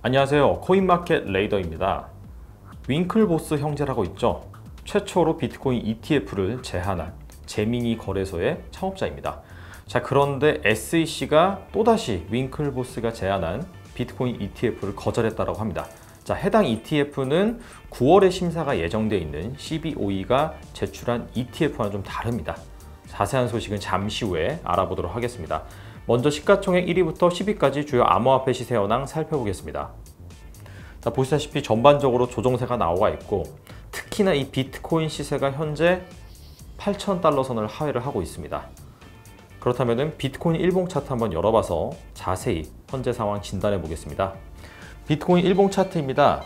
안녕하세요. 코인마켓 레이더입니다. 윙클보스 형제라고 있죠. 최초로 비트코인 ETF를 제한한 제민이 거래소의 창업자입니다. 자 그런데 SEC가 또다시 윙클보스가 제안한 비트코인 ETF를 거절했다고 합니다. 자 해당 ETF는 9월에 심사가 예정되어 있는 CBOE가 제출한 ETF와는 좀 다릅니다 자세한 소식은 잠시 후에 알아보도록 하겠습니다 먼저 시가총액 1위부터 10위까지 주요 암호화폐 시세 현황 살펴보겠습니다. 자, 보시다시피 전반적으로 조정세가 나오고 있고 특히나 이 비트코인 시세가 현재 8,000달러 선을 하회를 하고 있습니다. 그렇다면 비트코인 일봉 차트 한번 열어봐서 자세히 현재 상황 진단해 보겠습니다. 비트코인 일봉 차트입니다.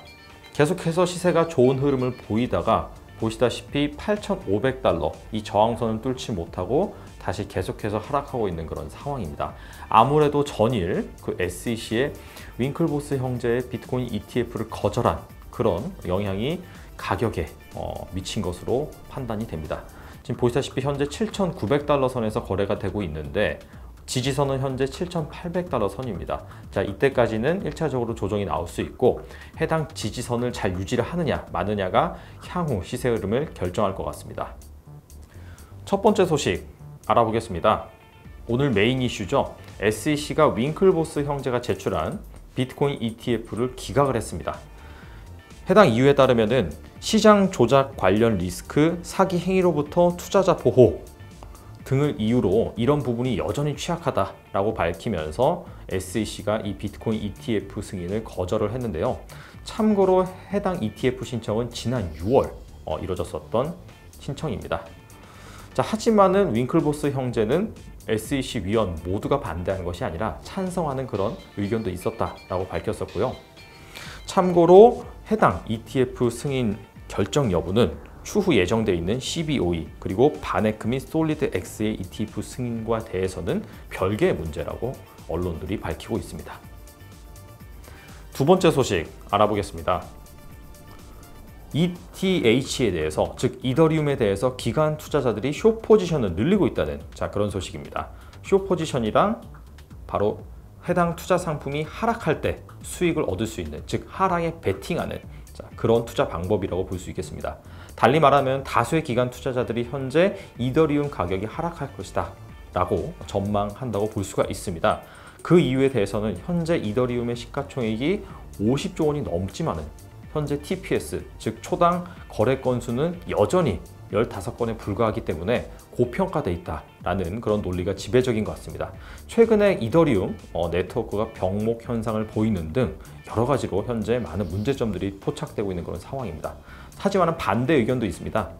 계속해서 시세가 좋은 흐름을 보이다가 보시다시피 8,500달러 이 저항선을 뚫지 못하고 다시 계속해서 하락하고 있는 그런 상황입니다. 아무래도 전일 그 SEC의 윙클보스 형제의 비트코인 ETF를 거절한 그런 영향이 가격에 어, 미친 것으로 판단이 됩니다. 지금 보시다시피 현재 7,900달러 선에서 거래가 되고 있는데 지지선은 현재 7,800달러 선입니다. 자, 이때까지는 1차적으로 조정이 나올 수 있고 해당 지지선을 잘 유지를 하느냐 마느냐가 향후 시세 흐름을 결정할 것 같습니다. 첫 번째 소식 알아보겠습니다. 오늘 메인 이슈죠. SEC가 윙클보스 형제가 제출한 비트코인 ETF를 기각을 했습니다. 해당 이유에 따르면 시장 조작 관련 리스크, 사기 행위로부터 투자자 보호 등을 이유로 이런 부분이 여전히 취약하다라고 밝히면서 SEC가 이 비트코인 ETF 승인을 거절을 했는데요. 참고로 해당 ETF 신청은 지난 6월 어, 이루어졌었던 신청입니다. 자, 하지만은 윙클보스 형제는 SEC 위원 모두가 반대한 것이 아니라 찬성하는 그런 의견도 있었다라고 밝혔었고요. 참고로 해당 ETF 승인 결정 여부는 추후 예정되어 있는 CBOE 그리고 바네크 및 솔리드 X의 ETF 승인과 대해서는 별개의 문제라고 언론들이 밝히고 있습니다. 두 번째 소식 알아보겠습니다. ETH에 대해서 즉 이더리움에 대해서 기관 투자자들이 쇼 포지션을 늘리고 있다는 자 그런 소식입니다. 쇼 포지션이랑 바로 해당 투자 상품이 하락할 때 수익을 얻을 수 있는 즉 하락에 베팅하는 자, 그런 투자 방법이라고 볼 수 있겠습니다. 달리 말하면 다수의 기관 투자자들이 현재 이더리움 가격이 하락할 것이다 라고 전망한다고 볼 수가 있습니다. 그 이유에 대해서는 현재 이더리움의 시가총액이 50조 원이 넘지만은 현재 TPS 즉 초당 거래 건수는 여전히 15건에 불과하기 때문에 고평가돼 있다라는 그런 논리가 지배적인 것 같습니다. 최근에 이더리움 어, 네트워크가 병목 현상을 보이는 등 여러 가지로 현재 많은 문제점들이 포착되고 있는 그런 상황입니다. 하지만 반대 의견도 있습니다.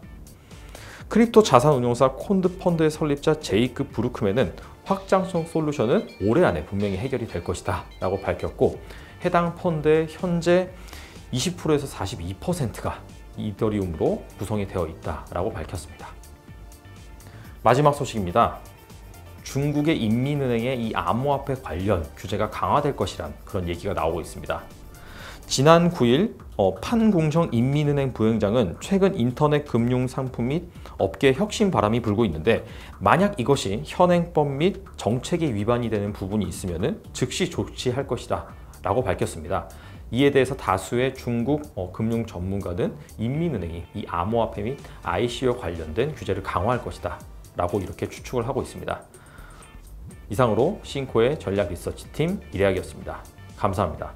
크립토 자산 운용사 콘드 펀드의 설립자 제이크 브루크맨은 확장성 솔루션은 올해 안에 분명히 해결이 될 것이다 라고 밝혔고 해당 펀드의 현재 20%에서 42%가 이더리움으로 구성이 되어 있다라고 밝혔습니다. 마지막 소식입니다. 중국의 인민은행의 이 암호화폐 관련 규제가 강화될 것이란 그런 얘기가 나오고 있습니다. 지난 9일 어, 판공정 인민은행 부행장은 최근 인터넷 금융 상품 및 업계 혁신 바람이 불고 있는데 만약 이것이 현행법 및 정책에 위반이 되는 부분이 있으면 즉시 조치할 것이다 라고 밝혔습니다. 이에 대해서 다수의 중국 어, 금융 전문가는 인민은행이 이 암호화폐 및 ICO 관련된 규제를 강화할 것이다 라고 이렇게 추측을 하고 있습니다. 이상으로 싱코의 전략 리서치 팀 이래학이었습니다. 감사합니다.